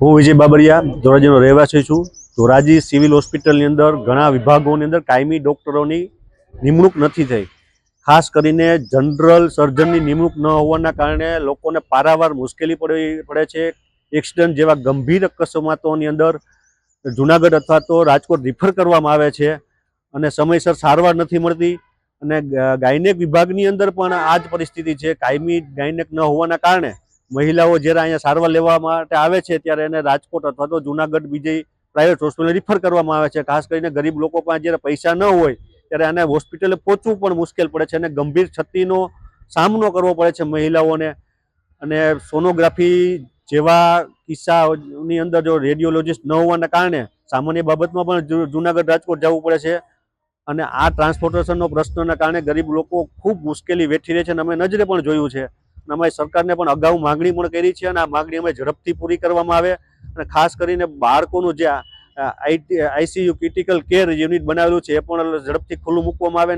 હું વિજય બાબરિયા, ધોરાજીનો રહેવાસી છું. ધોરાજી સિવિલ હોસ્પિટલની અંદર ઘણા વિભાગોની અંદર કાયમી ડૉક્ટરોની નિમણૂક નથી થઈ. ખાસ કરીને જનરલ સર્જનની નિમણૂક ન હોવાના કારણે લોકોને પારાવાર મુશ્કેલી પડી પડે છે. એક્સિડન્ટ જેવા ગંભીર અકસ્માતોની અંદર જુનાગઢ અથવા તો રાજકોટ રિફર કરવામાં આવે છે અને સમયસર સારવાર નથી મળતી. અને ગાયનેક વિભાગની અંદર પણ આ જ પરિસ્થિતિ છે. કાયમી ગાયનેક ન હોવાના કારણે મહિલાઓ જ્યારે અહીંયા સારવાર લેવા માટે આવે છે, ત્યારે એને રાજકોટ અથવા તો જુનાગઢ બીજી પ્રાઇવેટ હોસ્પિટલ રિફર કરવામાં આવે છે. ખાસ કરીને ગરીબ લોકો પાસે જ્યારે પૈસા ન હોય, ત્યારે આને હોસ્પિટલે પહોંચવું પણ મુશ્કેલ પડે છે અને ગંભીર ક્ષતિનો સામનો કરવો પડે છે મહિલાઓને. અને સોનોગ્રાફી જેવા કિસ્સાની અંદર જો રેડિયોલોજિસ્ટ ન હોવાના કારણે સામાન્ય બાબતમાં પણ જુનાગઢ રાજકોટ જવું પડે છે. અને આ ટ્રાન્સપોર્ટેશનનો પ્રશ્નના કારણે ગરીબ લોકો ખૂબ મુશ્કેલી વેઠી રહે છે અને અમે નજરે પણ જોયું છે. અમે સરકારને પણ અગાઉ માગણી પણ કરી છે અને આ માગણી અમે ઝડપથી પૂરી કરવામાં આવે અને ખાસ કરીને બાળકોનું જે આઈસીયુ ક્રિટિકલ કેર યુનિટ બનાવેલું છે એ પણ ઝડપથી ખુલ્લું મૂકવામાં આવે